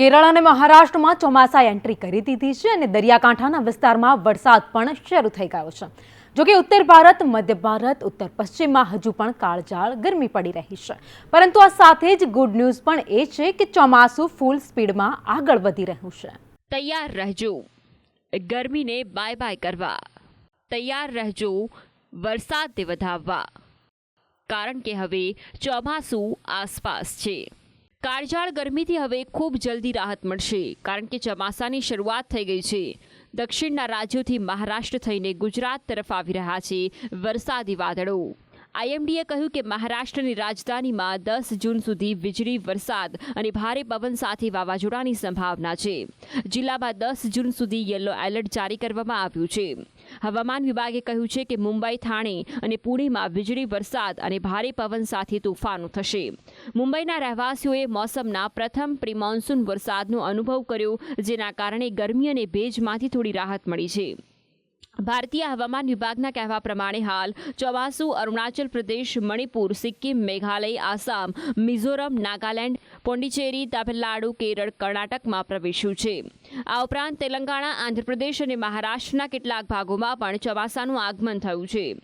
કેરળ અને મહારાષ્ટ્રમાં ચોમાસાએ એન્ટ્રી કરી દીધી છે અને દરિયાકાંઠાના વિસ્તારમાં વરસાદ પણ શરૂ થઈ ગયો છે. જોકે ઉત્તર ભારત, મધ્ય ભારત, ઉત્તર પશ્ચિમમાં હજુ પણ કાળજાળ ગરમી પડી રહી છે. પરંતુ આ સાથે જ ગુડ ન્યૂઝ પણ એ છે કે ચોમાસું ફૂલ સ્પીડમાં આગળ વધી રહ્યું છે. તૈયાર રહેજો. ગરમીને બાય બાય કરવા. તૈયાર રહેજો. વરસાદને વધાવવા કારણ કે હવે ચોમાસું આસપાસ છે. કાળઝાળ ગરમીથી હવે ખૂબ જલ્દી રાહત મળશે, કારણ કે ચોમાસાની શરૂઆત થઈ ગઈ છે. દક્ષિણના રાજ્યોથી મહારાષ્ટ્ર થઈને ગુજરાત તરફ આવી રહ્યા છે વરસાદી વાદળો. આઈએમડીએ કહ્યું કે મહારાષ્ટ્રની રાજધાનીમાં દસ જૂન સુધી વીજળી, વરસાદ અને ભારે પવન સાથે વાવાઝોડાની સંભાવના છે. જિલ્લામાં દસ જૂન સુધી યલો એલર્ટ જારી કરવામાં આવ્યું છે. હવામાન વિભાગે કહ્યું છે કે મુંબઈ, થાણે અને પુણેમાં વીજળી, વરસાદ અને ભારે પવન સાથે તોફાનો થશે. મુંબઈના રહેવાસીઓએ મોસમના પ્રથમ પ્રી મોન્સૂન વરસાદનો અનુભવ કર્યો, જેના કારણે ગરમી અને ભેજમાંથી થોડી રાહત મળી છે. ભારતીય હવામાન વિભાગના કહેવા પ્રમાણે હાલ ચોમાસુ અરુણાચલ પ્રદેશ, મણિપુર, સિક્કિમ, મેઘાલય, આસામ, મિઝોરમ, નાગાલેન્ડ, પોંડિચેરી, તામિલનાડુ, કેરળ, કર્ણાટકમાં પ્રવેશ્યું છે. આ ઉપરાંત તેલંગાણા, આંધ્રપ્રદેશ અને મહારાષ્ટ્રના કેટલાક ભાગોમાં પણ ચોમાસાનું આગમન થયું છે.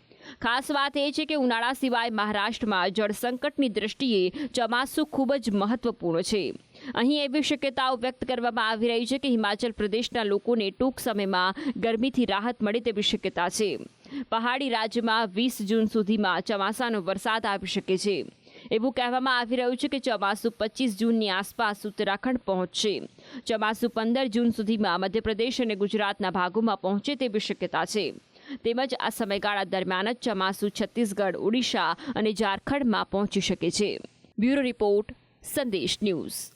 ખાસ વાત એ છે કે ઉનાળા સિવાય મહારાષ્ટ્રમાં જળસંકટની દ્રષ્ટિએ ચોમાસું ખૂબ જ મહત્વપૂર્ણ છે. અહીં એવી શક્યતાઓ વ્યક્ત કરવામાં આવી રહી છે કે હિમાચલ પ્રદેશના લોકોને ટૂંક સમયમાં ગરમીથી રાહત મળે તેવી શક્યતા છે. પહાડી રાજ્યમાં વીસ જૂન સુધીમાં ચોમાસાનો વરસાદ આવી શકે છે. એવું કહેવામાં આવી રહ્યું છે કે ચોમાસું પચીસ જૂનની આસપાસ ઉત્તરાખંડ પહોંચશે. ચોમાસું પંદર જૂન સુધીમાં મધ્યપ્રદેશ અને ગુજરાતના ભાગોમાં પહોંચે તેવી શક્યતા છે. તેમજ આ સમયગાળા દરમિયાન જ ચોમાસું છત્તીસગઢ, ઓડિશા અને ઝારખંડમાં પહોંચી શકે છે. Bureau report, Sandesh news.